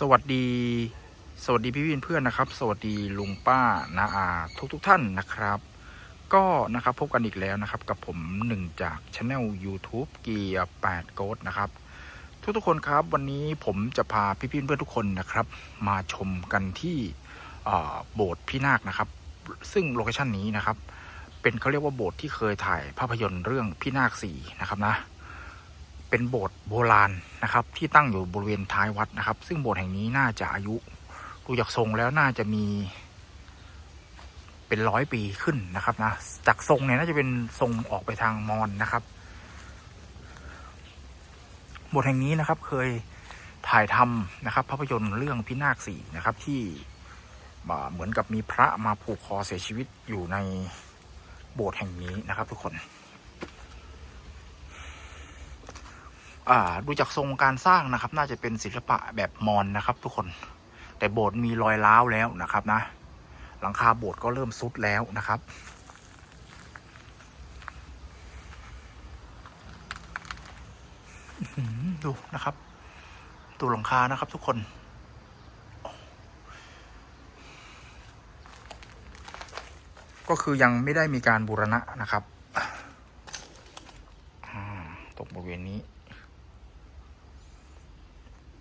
สวัสดี สวัสดีพี่พี่เพื่อนนะครับ สวัสดีลุงป้านาอาทุกทุกท่านนะครับ ก็นะครับพบกันอีกแล้วนะครับ กับผมหนึ่งจากช anel YouTube เกียร์8โกดนะครับ ทุกทุกคนครับวันนี้ผมจะพาพี่พี่เพื่อนทุกคนนะครับ มาชมกันที่โบสถ์พี่นาคนะครับ ซึ่งโลเคชันนี้นะครับ เป็นเขาเรียกว่าโบสถ์ที่เคยถ่ายภาพยนตร์เรื่องพี่นาคสี่นะครับนะ เป็นโบสถ์โบราณนะครับ ที่ตั้งอยู่บริเวณท้ายวัดนะครับ ซึ่งโบสถ์แห่งนี้น่าจะอายุดูจากทรงแล้วน่าจะมี เป็นร้อยปีขึ้นนะครับนะจากทรงเนี่ยน่าจะเป็นทรงออกไปทางมอญนะครับโบสถ์แห่งนี้นะครับ เคยถ่ายทำนะครับภาพยนตร์เรื่องพินาคสี่นะครับที่เหมือนกับมีพระมาผูกคอเสียชีวิตอยู่ในโบสถ์แห่งนี้นะครับ ทุกคน อ่า ดูจากทรงการสร้างนะครับ น่าจะเป็นศิลปะแบบมอญนะครับ ทุกคน แต่โบสถ์มีรอยร้าวแล้วนะครับนะ หลังคาโบสถ์ก็เริ่มซุดแล้วนะครับดูนะครับดูหลังคานะครับ ทุกคนก็คือยังไม่ได้มีการบูรณะนะครับตรงบริเวณนี้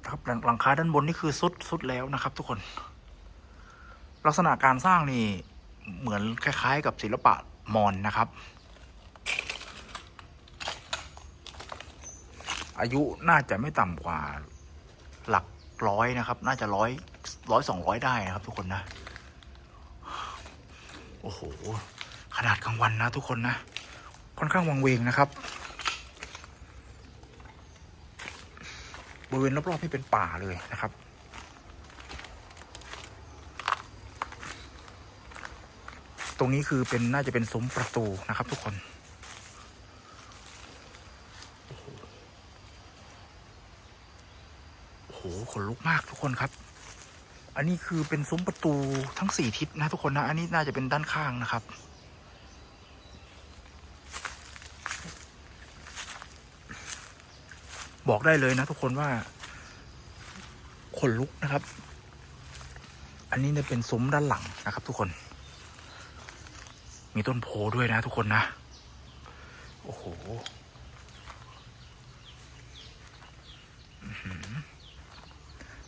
ครับหลังหลังคาด้านบนนี่คือสุดสุดแล้วนะครับ ทุกคน ลักษณะการสร้างนี่เหมือนคล้ายๆ กับศิลปะมอญนะครับ อายุน่าจะไม่ต่ำกว่าหลักร้อยนะครับ น่าจะร้อยร้อยสองร้อยได้นะครับทุกคนนะ โอ้โห ขนาดกลางวันนะทุกคนนะ ค่อนข้างวังเวงนะครับ บริเวณรอบๆนี่เป็นป่าเลยนะครับ ตรงนี้คือเป็นน่าจะเป็นซุ้มประตูนะครับ ทุกคนโอ้โหขนลุกมากทุกคนครับ อันนี้คือเป็นซุ้มประตูทั้งสี่ทิศนะทุกคนนะ อันนี้น่าจะเป็นด้านข้างนะครับ บอกได้เลยนะทุกคนว่าขนลุกนะครับ อันนี้เนี่ยเป็นซุ้มด้านหลังนะครับ ทุกคน มีต้นโพด้วยนะ ทุกคนนะ โอ้โห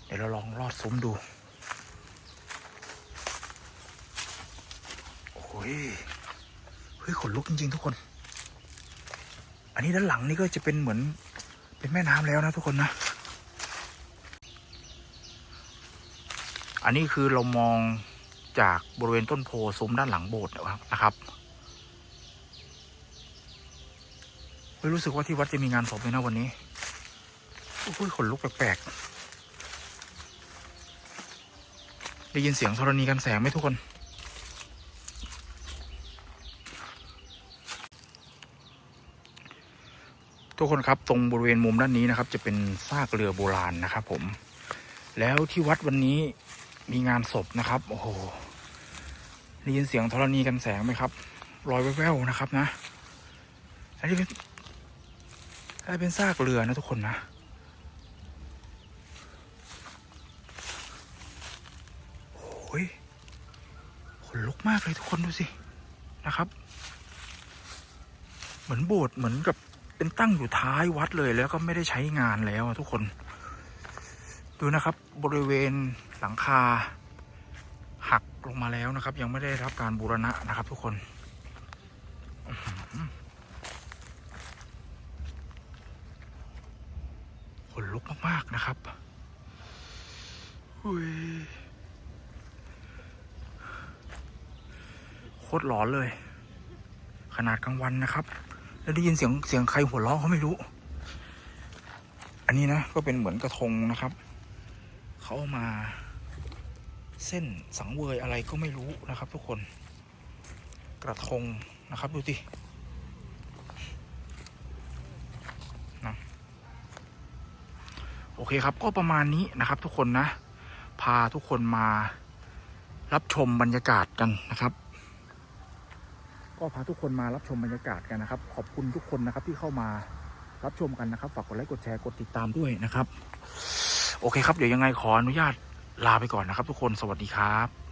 เดี๋ยวเราลองลอดซุ้มดู โอ้ย เฮ้ยขนลุกจริง ๆ ทุกคน อันนี้ด้านหลังนี่ก็จะเป็นเหมือน เป็นแม่น้ำแล้วนะทุกคนนะ อันนี้คือเรามองจากบริเวณต้นโพซุ้มด้านหลังโบสถ์นะครับไม่รู้สึกว่าที่วัดจะมีงานศพเลยนะวันนี้โอ้ยขนลุกแปลกๆได้ยินเสียงธรณีกันแสงไหมทุกคน ทุกคนครับตรงบริเวณมุมด้านนี้นะครับ จะเป็นซากเรือโบราณนะครับ ผม แล้วที่วัดวันนี้มีงานศพนะครับ โอ้โหได้ยินเสียงธรณีกันแสงไหมครับลอยแว่วๆนะครับนะอันนี้เป็นอันนี้เป็นซากเรือนะทุกคนนะโอ้ยขนลุกมากเลยทุกคนดูสินะครับ เหมือนโบสถ์เหมือนกับ เป็นตั้งอยู่ท้ายวัดเลยแล้วก็ไม่ได้ใช้งานแล้วทุกคน ดูนะครับ บริเวณหลังคา หักลงมาแล้วนะครับ ยังไม่ได้รับการบูรณะนะครับ ทุกคนขนลุกมาก ๆ นะครับอุ้ยโคตรหลอนเลย ขนาดกลางวันนะครับ แล้วได้ยินเสียงเสียงใครหัวเราะเขาไม่รู้ อันนี้นะก็เป็นเหมือนกระทงนะครับ เขามา เส้นสังเวยอะไรก็ไม่รู้นะครับ ทุกคน กระทงนะครับดูดินะโอเคครับก็ประมาณนี้นะครับ ทุกคนนะ พาทุกคนมารับชมบรรยากาศกันนะครับ ก็พาทุกคนมารับชมบรรยากาศกันนะครับ ขอบคุณทุกคนนะครับที่เข้ามารับชมกันนะครับ ฝากกดไลค์กดแชร์กดติดตามด้วยนะครับ โอเคครับ เดี๋ยวยังไงขออนุญาตลาไปก่อนนะครับ ทุกคนสวัสดีครับ